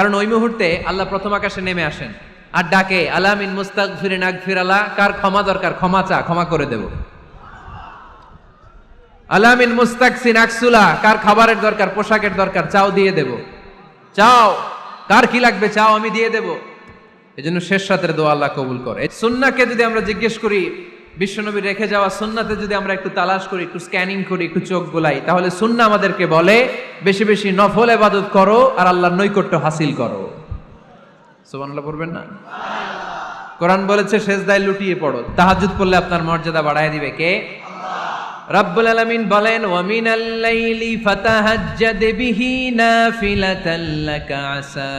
কারণ ওই মুহূর্তে আল্লাহ প্রথম আকাশে নেমে আসেন আর ডাকে আলামিন মুস্তাক ফিরিন আগ ফিরালা কার ক্ষমা দরকার? ক্ষমা চা, ক্ষমা করে দেব। আলামিন মুস্তাক সিন আকসুলা কার খাবারের দরকার? পোশাকের দরকার? চাও, দিয়ে দেব। চাও, কার কি লাগবে? চাও, আমি দিয়ে দেব। এই জন্য শেষ রাতের দোয়া আল্লাহ কবুল করে। সুন্নাকে যদি আমরা জিজ্ঞেস করি বিশ্বনবী রেখে যাওয়া সুন্নাতে যদি আমরা একটু তালাশ করি, একটু স্ক্যানিং করি, একটু চোখ গোলাই তাহলে সুন্না আমাদেরকে বলে, বেশি বেশি নফল এবাদত করো আর আল্লাহর নৈকট্য হাসিল করো। সুবহানাল্লাহ পড়বেন না? কোরআন বলেছে শেষদায় লুটিয়ে পড়ো। তাহাজ্জুদ পড়লে আপনার মর্যাদা বাড়ায় দিবে কে? রব্বুল আলামিন বলেন, ওয়া মিনাল লাইলি ফাতাহাজ্জাদ বিহি নাফিলাতাল লাকা আসা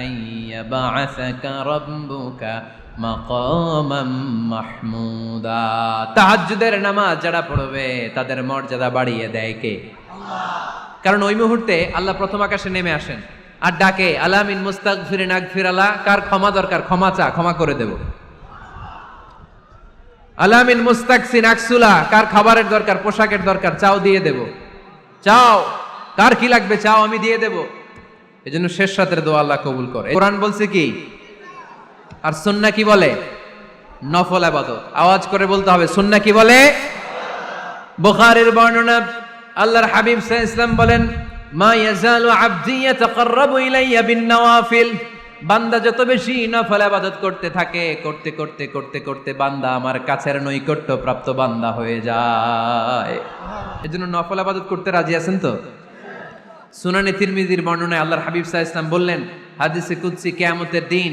আন ইয়াবআসাকা রাব্বুকা মাহমুদা। তাহাজ্জুদের নামাজ যারা পড়বে তাদের মর্যাদা বাড়িয়ে দেয় কে? কারণ ওই মুহূর্তে আল্লাহ প্রথম আকাশে নেমে আসেন আর ডাকে আলামিন মুস্তাক ফিরিন আগ ফিরালা কার ক্ষমা দরকার ক্ষমা চা ক্ষমা করে দেব। আলামিন মুস্তাক সিন আকসুলা কার খাবারের দরকার পোশাকের দরকার চাও দিয়ে দেব। চাও কার কি লাগবে চাও আমি দিয়ে দেব। এই জন্য শেষ রাতের দোয়া আল্লাহ কবুল করে। কোরআন বলছে কি আর সুন্না কি বলে? নফল আবাদত। আওয়াজ করে বলতে হবে, সুন্না কি বলে? বুখারীর বর্ণনা, আল্লাহর হাবিব ইসলাম বলেন, মা ইয়াজালু আবদি ইয়াতাকাররাবু ইলাইয়া বিন নওয়াফিল বান্দা যত বেশি নফল ইবাদত করতে থাকে, করতে করতে করতে করতে বান্দা আমার কাছের নৈকট্য প্রাপ্ত বান্দা হয়ে যায়। এজন্য নফল ইবাদত করতে রাজি আছেন তো? সুনানে তিরমিজির বর্ণনায় আল্লাহর হাবিব আলাইহি ইসলাম বললেন, হাদিসে কুদ্সি কিয়ামতের দিন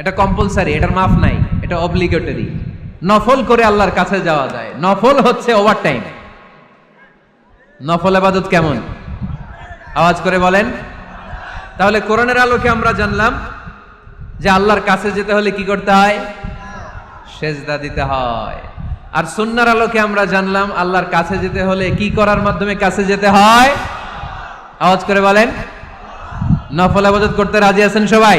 এটা কম্পালসারি এটার মাফ নাই, এটা অবলিগেটরি নফল করে আল্লাহর কাছে যাওয়া যায়। নফল হচ্ছে ওভার টাইম নফল আবাদত কেমন? আওয়াজ করে বলেন। তাহলে কোরআনের আলোকে আমরা জানলাম যে আল্লাহর কাছে যেতে হলে কি করতে হয়? সেজদা দিতে হয়। আর সুন্নার আলোকে আমরা জানলাম আল্লাহর কাছে যেতে হলে কি করার মাধ্যমে কাছে যেতে হয়? আওয়াজ করে বলেন। নফল আবাদত করতে রাজি আছেন সবাই?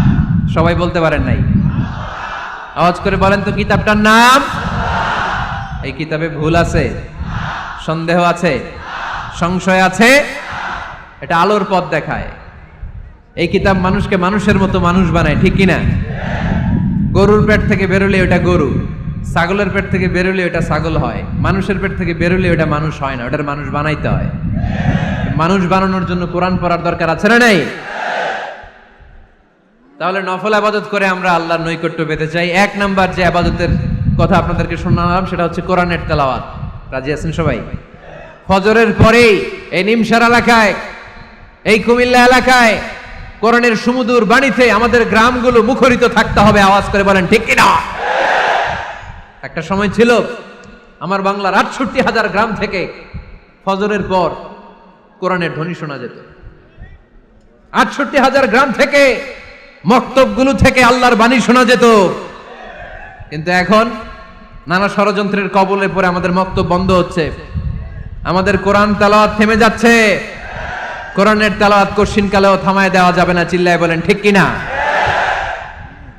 সবাই বলতে পারেন নাই। আওয়াজ করে বলেন তো কিতাবটার নাম? এই কিতাবে ভুল আছে, সন্দেহ আছে, সংশয় আছে, এটা আলোর পথ দেখায়। এই কিতাব মানুষকে মানুষের মতো মানুষ বানায়, ঠিক কিনা? গরুর পেট থেকে বেরোলে ওটা গরু, ছাগলের পেট থেকে বেরোলে ওটা ছাগল হয়, মানুষের পেট থেকে বেরোলে ওটা মানুষ হয় না, ওটার মানুষ বানাইতে হয়। মানুষ বানানোর জন্য কোরআন পড়ার দরকার আছে না নাই? তাহলে নফল আবাদত করে আমরা আল্লাহর নৈকট্য পেতে চাই। এক নাম্বার যে আবাদতের কথা আপনাদেরকে শোনালাম, সেটা হচ্ছে কোরআনের তেলাওয়াত। রাজি আছেন সবাই? ফজরের পরেই এই নিমসার এলাকায়, এই কুমিল্লা এলাকায়, কোরআনের সুমুদুর বাণীতে আমাদের গ্রামগুলো মুখরিত থাকতে হবে, আওয়াজ করে বলেন, ঠিক কিনা? একটা সময় ছিল, আমার বাংলার আটষট্টি হাজার গ্রাম থেকে ফজরের পর কোরআনের ধ্বনি শোনা যেত। আটষট্টি হাজার গ্রাম থেকে মক্তবগুলো থেকে আল্লাহর বাণী শোনা যেত। কিন্তু এখন নানা ষড়যন্ত্রের কবলে পড়ে আমাদের মক্তব বন্ধ হচ্ছে। আমাদের কোরআন তালাওয়াত থেমে যাচ্ছে। কোরআনের তালাওয়াত কশিন কালেও থামায় দেওয়া যাবে না, চিল্লায় বলেন, ঠিক কিনা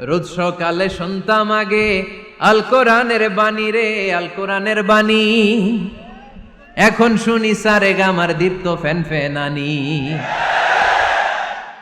রোজ সকালে শুনতাম আগে, আল কোরআনের বাণী রে, আল কোরআনের বাণী। এখন শুনি সারে গামার দীপ্ত ফ্যান ফ্যানানি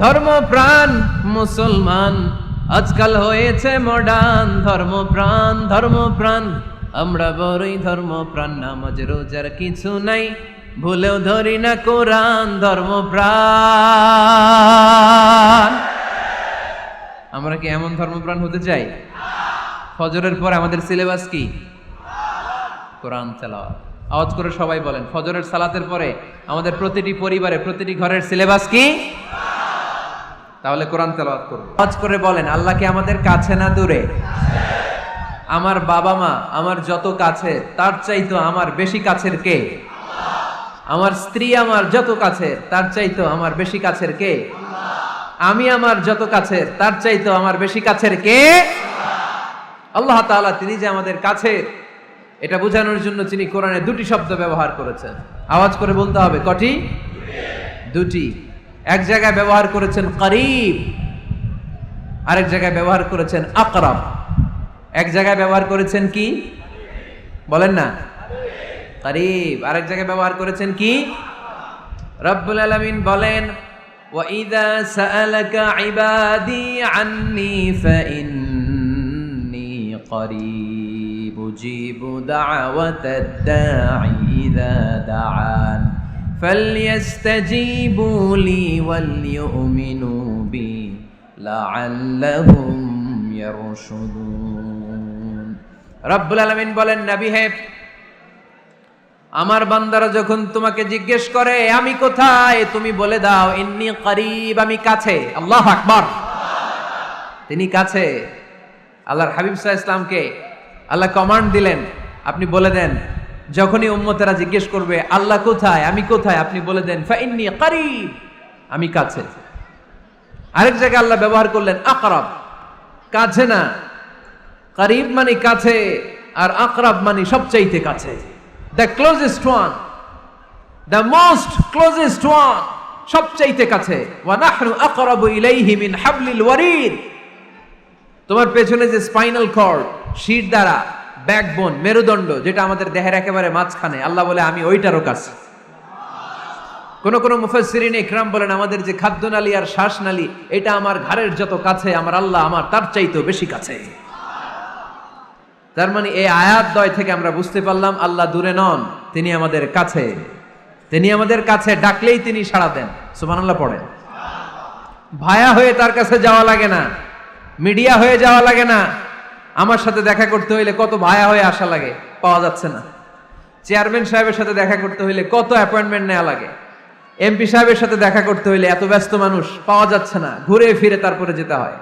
ধর্ম প্রাণ, মুসলমান। আজকাল হয়েছে মডার্ন ধর্ম প্রাণ ধর্ম প্রাণ। আমরা বড়ই ধর্ম প্রাণ, নামাজ, রোজার কিছু নাই। ভুলেও ধরি না কোরআন, ধর্ম প্রাণ। আমরা কি এমন ধর্মপ্রাণ হতে চাই? ফজরের পর আমাদের সিলেবাস কি? কোরআন তেলাওয়াত। আওয়াজ করে সবাই বলেন, ফজরের সালাতের পরে আমাদের প্রতিটি পরিবারে, প্রতিটি ঘরের সিলেবাস কি? তাহলে কোরআন তেলাওয়াত করব আওয়াজ করে বলেন, আল্লাহ কি আমাদের কাছে না দূরে? আমার বাবা মা আমার যত কাছে, তার চাইতো আমার বেশি কাছের কে? আমার স্ত্রী আমার যত কাছে, তার চাইতো আমার বেশি কাছের কে? আমি আমার যত কাছে, তার চাইতো আমার বেশি কাছের কে? আল্লাহ তাআলা তিনি যে আমাদের কাছে, এটা বোঝানোর জন্য তিনি কোরআনে দুটি শব্দ ব্যবহার করেছেন। আওয়াজ করে বলতে হবে, কটি? দুটি। এক জায়গায় ব্যবহার করেছেন করিব আরেক জায়গায় ব্যবহার করেছেন আকরাব এক জায়গায় ব্যবহার করেছেন কি বলেন না করিব আরেক জায়গায় ব্যবহার করেছেন কি রব্বুল আলামিন বলেন وَإِذَا سَأَلَكَ عِبَادِي عَنِّي فَإِنِّي قَرِيبٌ أُجِيبُ دَعْوَةَ الدَّاعِ إِذَا دَعَانِ فَلْيَسْتَجِيبُوا لِي وَلْيُؤْمِنُوا بِي لَعَلَّهُمْ يَرْشُدُونَ রব্বুল আলামিন বলেন নবী হে আমার বান্দারা যখন তোমাকে জিজ্ঞেস করে আমি কোথায় তুমি বলে দাও ইন্নি করিব আমি কাছে আল্লাহ আকবার তিনি কাছে আল্লাহর হাবিব সাহা ইসলামকে আল্লাহ কমান্ড দিলেন আপনি বলে দেন যখনই উম্মতেরা জিজ্ঞেস করবে, আল্লাহ কোথায়? আমি কোথায়? আপনি বলে দেন ফাইন্নি করিব। আমি কাছে। আরেক জায়গায় আল্লাহ ব্যবহার করলেন, আকরাব। কাছে না। করিব মানে কাছে আর আকরাব মানে সবচাইতে কাছে। The closest one the most closest one সবচাইতে কাছে। তোমার পেছনে যে স্পাইনাল কর্ড শির দ্বারা ব্যাকবোন, মেরুদণ্ড, যেটা আমাদের দেহের একেবারে মাঝখানে। আল্লাহ বলে, আমি ওইটারও কাছে কোন কোন মুফাসসিরিন ইকরাম বলেন, আমাদের যে খাদ্যনালী আর শ্বাসনালী, এটা আমার ঘাড়ের যত কাছে, আমার আল্লাহ আমার তার চাইতেও বেশি কাছে। তার মানে এই আয়াত দয় থেকে আমরা বুঝতে পারলাম, আল্লাহ দূরে নন, তিনি আমাদের কাছে। তিনি আমাদের কাছে ডাকলেই তিনি সাড়া দেন। সুবহানাল্লাহ পড়েন। ভায়া হয়ে তার কাছে যাওয়া লাগে না। মিডিয়া হয়ে যাওয়া লাগে না। আমার সাথে দেখা করতে হইলে কত ভায়া হয়ে আসা লাগে, পাওয়া যাচ্ছে না। চেয়ারম্যান সাহেবের সাথে দেখা করতে হইলে কত অ্যাপয়েন্টমেন্ট নেওয়া লাগে। এমপি সাহেবের সাথে দেখা করতে হইলে এত ব্যস্ত মানুষ, পাওয়া যাচ্ছে না, ঘুরে ফিরে তারপরে যেতে হয়।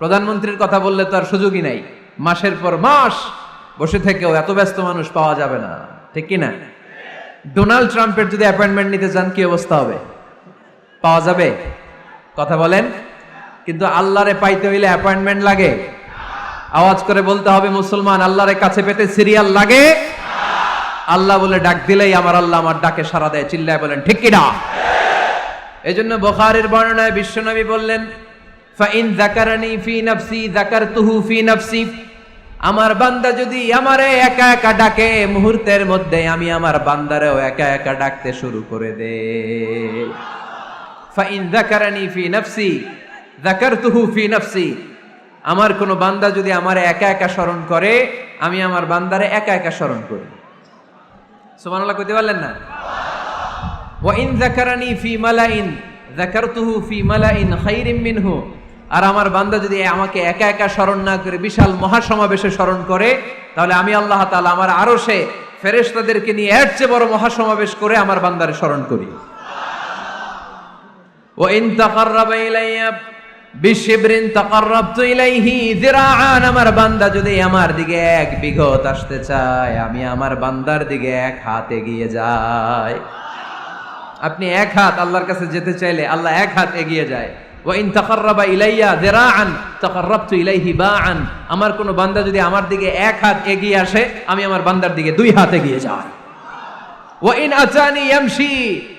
প্রধানমন্ত্রীর কথা বললে তো আর সুযোগই নাই, মাসের পর মাস বসে থেকেও এত ব্যস্ত মানুষ পাওয়া যাবে না, ঠিক কি না ডোনাল্ড ট্রাম্পের যদি অ্যাপয়েন্টমেন্ট নিতে চান কি অবস্থা হবে? পাওয়া যাবে? কথা বলেন। কিন্তু আল্লাহরে পাইতে হইলে অ্যাপয়েন্টমেন্ট লাগে। আওয়াজ করে বলতে হবে, মুসলমান, আল্লাহরে কাছে পেতে সিরিয়াল লাগে? আল্লাহ বলে, ডাক দিলেই আমার আল্লাহ আমার ডাকে সারা দেয়। চিল্লায় বলেন, ঠিক কিনা এই জন্য বখারের বর্ণনায় বিশ্বনবী বললেন ফাইন জাকারানি ফি নাফসি জাকারতুহু ফি নাফসি। আমার বান্দা যদি আমারে একা একা ডাকে, মুহূর্তের মধ্যে আমি আমার বান্দারেও একা একা ডাকতে শুরু করে দে। ফাইন জাকারানি ফি নাফসি জাকারতুহু ফি নাফসি। আমার কোনো বান্দা যদি আমার একা একা স্মরণ করে, আমি আমার বান্দারে একা একা স্মরণ করি। সুবহানাল্লাহ কইতে পারলেন না? ওয়া ইন যাকারানি ফি মালাইন, যাকারতুহু ফি মালাইন খাইরিম মিনহু। আর আমার বান্দা যদি আমাকে একা একা স্মরণ না করে, বিশাল মহাসমাবেশে স্মরণ করে, তাহলে আমি আল্লাহ তাআলা আমার আরও সে ফেরেশতাদেরকে নিয়ে এর চেয়ে বড় মহাসমাবেশ করে আমার বান্দারে স্মরণ করি। ওয়া ইন তাকাররাবা ইলাইয়া ইলাইহি আমার বান্দা যদি আমার দিকে এক বিঘত আসতে চায়, আমি আমার বান্দার দিকে এক হাত এগিয়ে যাই। আপনি এক হাত আল্লাহর কাছে যেতে চাইলে আল্লাহ এক হাত এগিয়ে যায়। ওয়া ইন তাকাররাবা ইলাইয়া যিরাআন তাকাররাবতু ইলাইহি বাআন, আমার কোন বান্দা যদি আমার দিকে এক হাত এগিয়ে আসে, আমি আমার বান্দার দিকে দুই হাত এগিয়ে যাই। ওয়া ইন আতানি ইয়ামশি,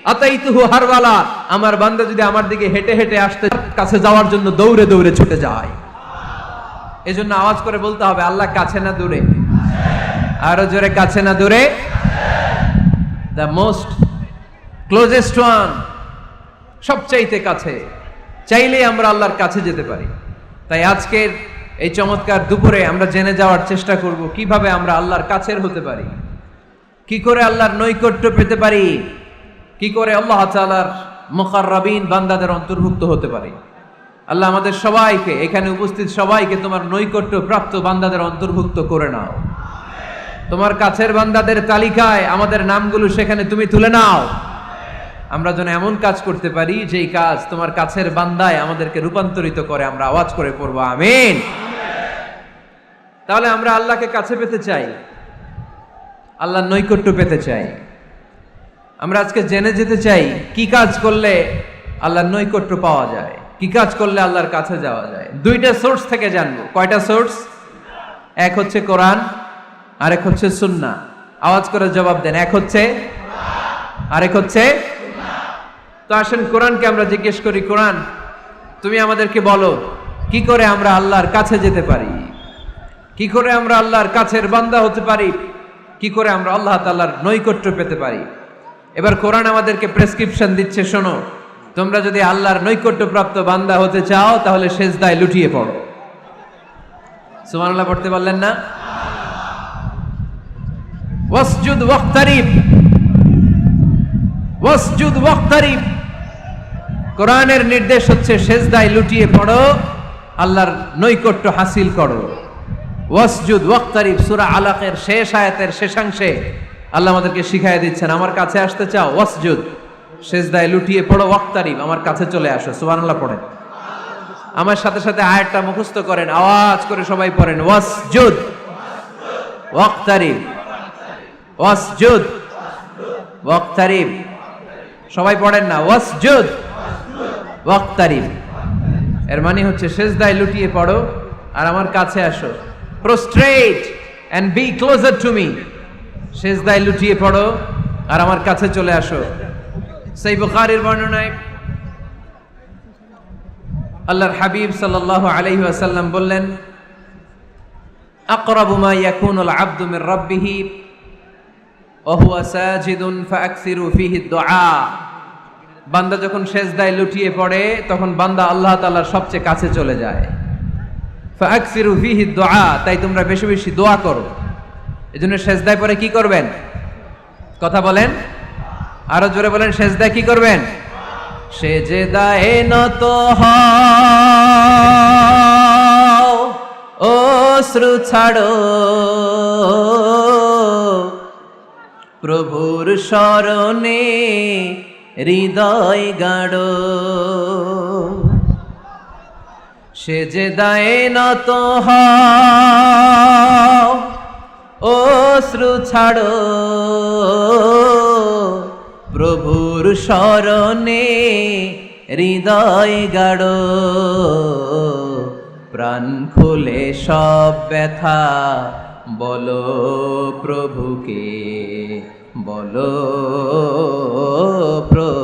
আতাইতুহু হারওয়ালা। আমার বান্দা যদি আমার দিকে হেঁটে হেঁটে আসতে কাছে যাওয়ার জন্য দৌড়ে দৌড়ে ছুটে যায়। এজন্য আওয়াজ করে বলতে হবে, আল্লাহ কাছে না দূরে। আরও জোরে, কাছে না দূরে। দ্য মোস্ট ক্লোজেস্ট ওয়ান সবচাইতে কাছে। চাইলেই আমরা আল্লাহর কাছে যেতে পারি। তাই আজকের এই চমৎকার দুপুরে আমরা জেনে যাওয়ার চেষ্টা করব, কীভাবে আমরা আল্লাহর কাছের হতে পারি। কি করে আল্লাহর নৈকট্য পেতে পারি? কি করে আল্লাহ তাআলার মুকাররাবিন বান্দাদের অন্তর্ভুক্ত হতে পারি? আল্লাহ আমাদের সবাইকে, এখানে উপস্থিত সবাইকে তোমার নৈকট্য প্রাপ্ত বান্দাদের অন্তর্ভুক্ত করে নাও। তোমার কাছের বান্দাদের তালিকায় আমাদের নামগুলো সেখানে তুমি তুলে নাও। আমরা যেন এমন কাজ করতে পারি, যেই কাজ তোমার কাছের বান্দায় আমাদেরকে রূপান্তরিত করে আমরা আওয়াজ করে পড়ব, আমিন। তাহলে আমরা আল্লাহকে কাছে পেতে চাই। আল্লাহর নৈকট্য পেতে চাই। আমরা আজকে জেনে যেতে চাই, কি কাজ করলে আল্লাহর নৈকট্য পাওয়া যায়? কি কাজ করলে আল্লাহর কাছে যাওয়া যায়? দুইটা সোর্স থেকে জানব। কয়টা সোর্স এক হচ্ছে কোরআন, আরেক হচ্ছে সুন্না। আওয়াজ করে জবাব দেন, এক হচ্ছে আরেক হচ্ছে তো আসেন, কোরআনকে আমরা জিজ্ঞেস করি, কোরআন, তুমি আমাদেরকে বলো, কি করে আমরা আল্লাহর কাছে যেতে পারি? কি করে আমরা আল্লাহর কাছের বান্দা হতে পারি? কি করে আমরা আল্লাহ তাআলার নৈকট্য পেতে পারি? এবার কোরআন আমাদেরকে প্রেসক্রিপশন দিচ্ছে, শোনো। তোমরা যদি আল্লাহর নৈকট্য প্রাপ্ত বান্দা হতে চাও, তাহলে সেজদায় লুটিয়ে পড়ো। সুবহানাল্লাহ, পড়তে পারলেন না? ওয়াসজুদ ওয়াক্তারিব। ওয়াসজুদ ওয়াক্তারিব। কোরআনের নির্দেশ হচ্ছে, সেজদায় লুটিয়ে পড়ো, আল্লাহর নৈকট্য হাসিল করো। ওয়াসজুদ ওয়াক্তারিব, সূরা আলাকের শেষ আয়াতের শেষাংশে আল্লাহ আমাদেরকে শিখাই দিচ্ছেন, আমার কাছে আসতে চাও, ওয়াসজুদ, সেজদায় লুটিয়ে পড়ো, ওয়াক্তারিব, আমার কাছে চলে আসো। সুবহানাল্লাহ পড়েন। আমার সাথে সাথে আয়াতটা মুখস্থ করেন, আওয়াজ করে সবাই পড়েন, ওয়াসজুদ, ওয়াক্তারিব ওয়াসজুদ, ওয়াক্তারিব। সবাই পড়েন না, ওয়াসজুদ, ওয়াক্তারিব। এর মানে হচ্ছে, সেজদায় লুটিয়ে পড়ো আর আমার কাছে আসো। Prostrate and be closer to me সেজদায় লুটিয়ে পড়ো আর আমার কাছে চলে আসো। সেই বুখারীর বর্ণনায় আল্লাহর হাবিব সাল্লাল্লাহু আলাইহি ওয়াসাল্লাম বললেন, আকরাবু মা ইয়াকুনুল আবদু মির রাব্বিহি, ওয়া হুয়া সাজিদুন ফাআকসিরু ফিহি দুআ। বান্দা যখন সেজদায় লুটিয়ে পড়ে, তখন বান্দা আল্লাহ তাআলার সবচেয়ে কাছে চলে যায়। দুআ তাই তোমরা বেশি বেশি দোয়া করো। এই এজন্য সেজদায় পরে কি করবেন? কথা বলেন। আরও জোরে বলেন, সেজদায় কি করবেন? অশ্রু ছাড়ো। প্রভুর স্মরণে হৃদয় গাড়ো সে যে দায়ে নত হও অশ্রু ছাড়ো। প্রভুর স্মরণে হৃদয় গাড়ো। প্রাণ খুলে সব ব্যথা, বলো প্রভুকে বলো প্রভুকে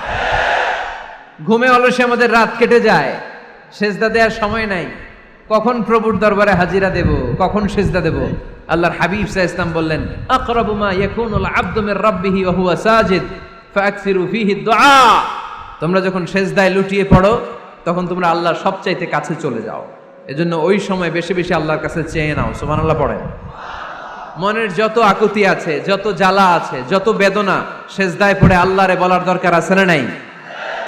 ঘুমে অলসে আমাদের রাত কেটে যায়। সেজদা দেওয়ার সময় নাই। কখন প্রভুর দরবারে হাজিরা দেব? কখন সেজদা দেব? আল্লাহর হাবিব সাহ ইসলাম বললেন, আকরাবু মা ইয়াকুনুল আবদু রাব্বিহি ওয়া হুয়া সাজিদ ফাকসিরু ফিহি দুআ তোমরা যখন সেজদায় লুটিয়ে পড়ো, তখন তোমরা আল্লাহর সবচাইতে কাছে চলে যাও। এজন্য ওই সময় বেশি বেশি আল্লাহর কাছে চেয়ে নাও। সুবহানাল্লাহ পড়েন। মনের যত আকুতি আছে, যত জ্বালা আছে, যত বেদনা, সেজদায় পড়ে আল্লাহরে বলার দরকার আছে না নাই?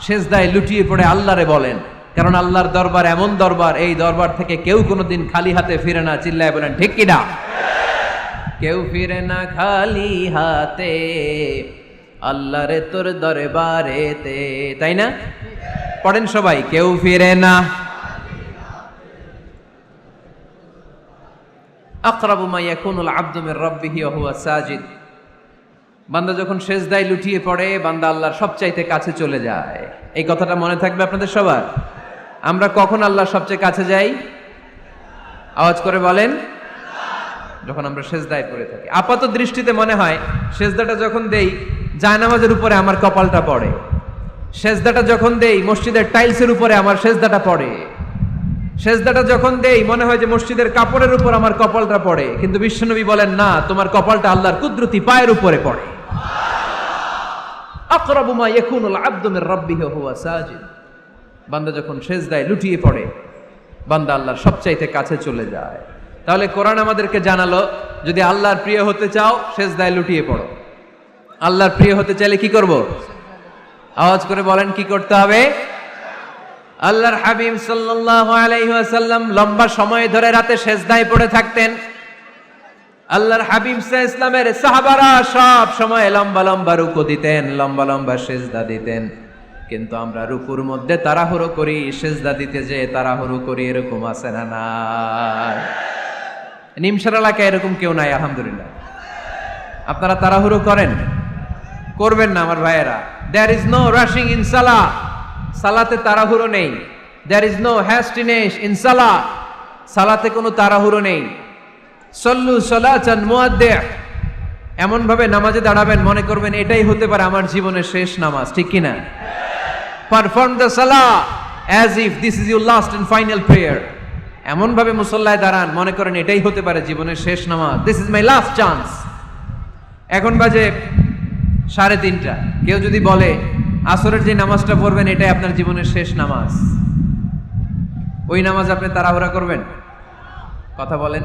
সেজদায় লুটিয়ে পড়ে আল্লাহরে বলেন। কারণ আল্লাহর দরবার এমন দরবার, এই দরবার থেকে কেউ কোনোদিন খালি হাতে ফিরে না। চিল্লায় বলেন, ঠিক কিনা? কেউ ফিরে না খালি হাতে, আল্লাহরে তোর দরবারেতে। তাই না? পড়েন সবাই, কেউ ফিরে না। আকরাবু মাইয়া ইয়াকুনুল আব্দুমের মির রাব্বিহি ওয়া হুয়া সাজিদ। বান্দা যখন সেজদায় লুটিয়ে পড়ে, বান্দা আল্লাহর সবচাইতে কাছে চলে যায়। এই কথাটা মনে থাকবে আপনাদের সবার? আমরা কখন আল্লাহর সবচেয়ে কাছে যাই? আওয়াজ করে বলেন। যখন আমরা সেজদায় পড়ে থাকি। আপাত দৃষ্টিতে মনে হয়, সেজদাটা যখন দেই, জায়নামাজের উপরে আমার কপালটা পড়ে। সেজদাটা যখন দেই, মসজিদের টাইলসের উপরে আমার সেজদাটা পড়ে। সেজদাটা যখন দেই, মনে হয় যে মসজিদের কাপড়ের উপর আমার কপালটা পড়ে। কিন্তু বিশ্বনবী বলেন, না, তোমার কপালটা আল্লাহর কুদরতি পায়ের উপরে পড়ে। আকরাবু মা ইয়াকুনুল আবদু মির হুয়া বান্দা যখন সেজদায় লুটিয়ে পড়ে, বান্দা আল্লাহর সবচাইতে কাছে চলে যায়। তাহলে কোরআন আমাদেরকে জানালো, যদি আল্লাহর প্রিয় হতে চাও, সেজদায় লুটিয়ে পড়ো। আল্লাহর প্রিয় হতে চাইলে কি করব? আওয়াজ করে বলেন, কি করতে হবে? আল্লাহর হাবিব সাল্লাল্লাহু আলাইহি ওয়াসাল্লাম লম্বা সময় ধরে রাতে সেজদায় পড়ে থাকতেন। আল্লাহর হাবিব সাহ ইসলামের সাহাবারা সব সময় লম্বা লম্বা রুকু দিতেন, লম্বা লম্বা সেজদা দিতেন। কিন্তু আমরা রুকুর মধ্যে তাড়াহুড়ো করি, সেজদা দিতে যে তাড়াহুড়ো করি, এরকম আছে না নাই? নিমসার এলাকায় এরকম কেউ নাই, আলহামদুলিল্লাহ। আপনারা তাড়াহুড়ো করেন? করবেন না আমার ভাইয়েরা। There is no rushing in সালা সালাতে তাড়াহুড়ো নেই। There is no hastiness in সালা সালাতে কোনো তাড়াহুড়ো নেই। সল্লু সলাচান মুয়াদ্দে এমন ভাবে নামাজে দাঁড়াবেন, মনে করবেন এটাই হতে পারে আমার জীবনের শেষ নামাজ, ঠিক কিনা পারফর্ম দ্য সালা as if this is your last and final prayer এমন ভাবে মুসল্লায় দাঁড়ান, মনে করেন এটাই হতে পারে জীবনের শেষ নামাজ। This is my last chance এখন বাজে সাড়ে তিনটা। কেউ যদি বলে, আসরের যে নামাজটা পড়বেন, এটাই আপনার জীবনের শেষ নামাজ। ওই নামাজ আপনি তাড়াহুড়া করবেন? কথা বলেন।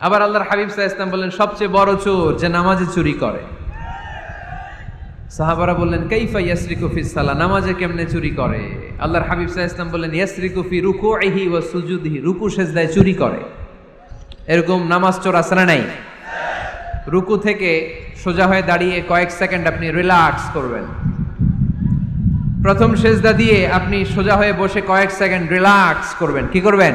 আবার আল্লাহর হাবিব সাহা ইসলাম বললেন, সবচেয়ে বড় চোর যে নামাজে চুরি করে। সাহাবারা বললেন, কাইফা ইয়াসরিকু কুফি সালা? নামাজে কেমনে চুরি করে? আল্লাহর হাবিব সাহা ইসলাম বললেন, ইয়াসরিকু ফি রুকুইহি ওয়া সুজুদিহি, রুকু সেজদায় চুরি করে। এরকম নামাজ চোর না নাই? রুকু থেকে সোজা হয়ে দাঁড়িয়ে কয়েক সেকেন্ড আপনি রিল্যাক্স করবেন। প্রথম সেজদা দিয়ে আপনি সোজা হয়ে বসে কয়েক সেকেন্ড রিল্যাক্স করবেন। কি করবেন?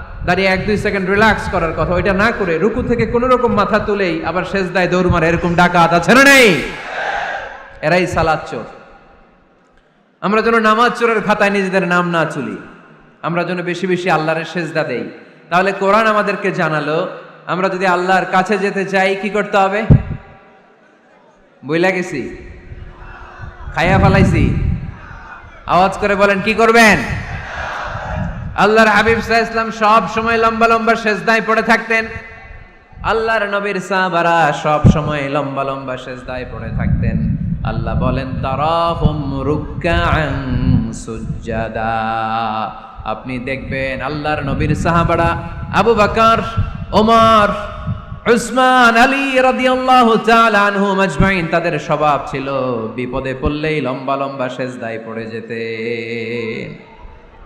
দাঁড়িয়ে এক, দুই সেকেন্ড রিল্যাক্স করার কথা। ওইটা না করে রুকু থেকে কোনো রকম মাথা তুলেই আবার শেষ দায় দৌড় মারে, এরকম ডাকাত আছে না নেই? এরাই সালাদ চোর। আমরা যেন নামাজ চোরের খাতায় নিজেদের নাম না চুলি আমরা যেন বেশি বেশি আল্লাহরের সেজদা দেই। তাহলে কোরআন আমাদেরকে জানালো, আমরা যদি আল্লাহর কাছে যেতে চাই, কি করতে হবে? বইলা গেছি। খাইয়া ফালাইছি। আওয়াজ করে বলেন, কি করবেন? আল্লাহর হাবিব সাহা ইসলাম সব সময় লম্বা লম্বা সেজদায় পড়ে থাকতেন। আল্লাহর নবীর সাহাবারা সব সময় লম্বা লম্বা সেজদায় পড়ে থাকতেন। আল্লাহ বলেন সুজ্জাদা। আপনি দেখবেন আল্লাহর নবীর সাহাবারা আবু বকর, ওমর, উসমান, আলী রাদিয়াল্লাহু তাআলা আনহুম আজমাইন তাদের স্বভাব ছিল বিপদে পড়লেই লম্বা লম্বা সেজদায় পড়ে যেতেন।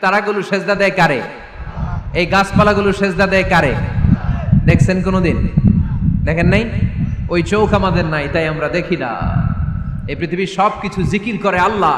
তারাগুলো সেজদা দেয় কারে? এই গাছপালাগুলো সেজদা দেয় কারে? দেখছেন কোনোদিন? দেখেন নাই? ওই চৌখ আমাদের নাই, তাই আমরা দেখি না। এই পৃথিবীর সব কিছু জিকির করে আল্লাহ।